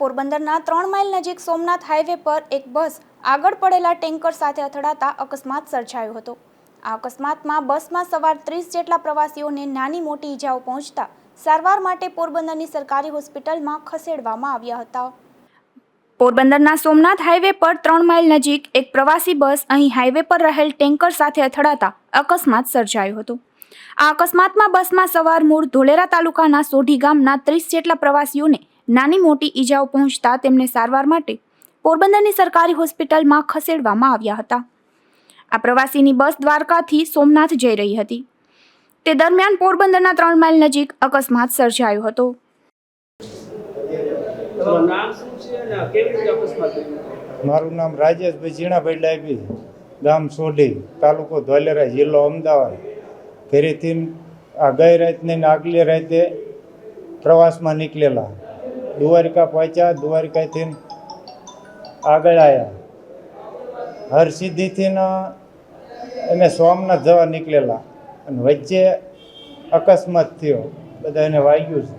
પોરબંદરના ત્રણ માઇલ નજીક સોમનાથ હાઈવે પર એક બસ આગળ પડેલા ટેન્કર સાથે અથડાતા અકસ્માત સર્જાયો હતો. આ અકસ્માતમાં બસમાં સવાર ત્રીસ જેટલા પ્રવાસીઓને નાની મોટી ઈજાઓ પહોંચતા સારવાર માટે પોરબંદરની સરકારી હોસ્પિટલમાં ખસેડવામાં આવ્યા હતા. પોરબંદરના સોમનાથ હાઈવે પર ત્રણ માઇલ નજીક એક પ્રવાસી બસ અહીં હાઈવે પર રહેલ ટેન્કર સાથે અથડાતા અકસ્માત સર્જાયો હતો. આ અકસ્માતમાં બસમાં સવાર મૂળ ધોલેરા તાલુકાના સોઢી ગામના ત્રીસ જેટલા પ્રવાસીઓને નાની મોટી ઈજાઓ પહોંચતા તેમને સારવાર માટે પોરબંદરની સરકારી હોસ્પિટલમાં ખસેડવામાં આવ્યા હતા. આ પ્રવાસીની બસ દ્વારકાથી સોમનાથ જઈ રહી હતી. તે દરમિયાન પોરબંદરના ત્રણ માઇલ નજીક અકસ્માત સર્જાયો હતો. મારું નામ રાજેશભાઈ ઝીણાભાઈ ડાયબી ગામ સોઢી તાલુકો ધોલેરા જિલ્લો અમદાવાદ. ફેરીથી આ ગઈ રાતને આગલી રાતે પ્રવાસમાં નીકળેલા. દ્વારિકા પહોંચ્યા દ્વારિકાથી આગળ આવ્યા હરસિદ્ધિથી અમે સોમનાથ જવા નીકળેલા. અને વચ્ચે અકસ્માત થયો. બધા એને વાગ્યું છે.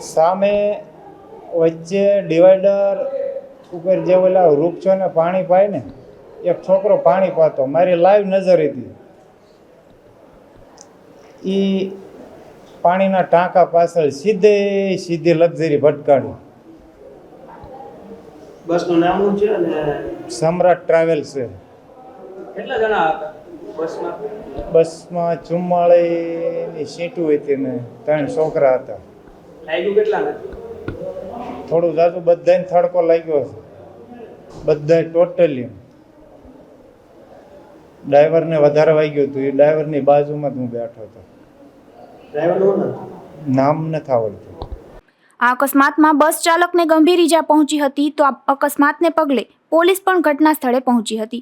સામે વચ્ચે ડિવાઈડર ઉપર જે ઓલા વૃક્ષો ને પાણી પાય ને એક છોકરો પાણી પાતો. મારી લાઈવ નજર હતી. એ પાણીના ટાંકા પાછળ સીધે સીધી લક્ઝરી ભટકાણી. બસનું નામ શું છે અને સમ્રાટ ટ્રાવેલ્સ છે. કેટલા જણા હતા બસમાં? બસમાં ચુમ્માળીની સીટું હતી ને ત્રણ છોકરા હતા. લાગ્યું કેટલા થોડું જાજુ બધાને થડકો લાગ્યો છે. બધા ટોટલી. ડ્રાઈવરને વધારે વાગ્યું હતું. એ ડ્રાઈવરની બાજુમાં જ હું બેઠો હતો. નામ નથી આવડતું. આ અકસ્માતમાં બસ ચાલકને ગંભીર ઈજા પહોંચી હતી તો આ અકસ્માતને પગલે પોલીસ પણ ઘટના સ્થળે પહોંચી હતી.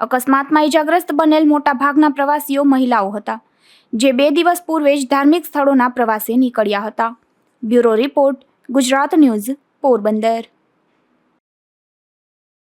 અકસ્માતમાં ઈજાગ્રસ્ત બનેલ મોટા ભાગના પ્રવાસીઓ મહિલાઓ હતા જે બે દિવસ પૂર્વે જ ધાર્મિક સ્થળોના પ્રવાસે નીકળ્યા હતા. Bureau report Gujarat news Porbandar.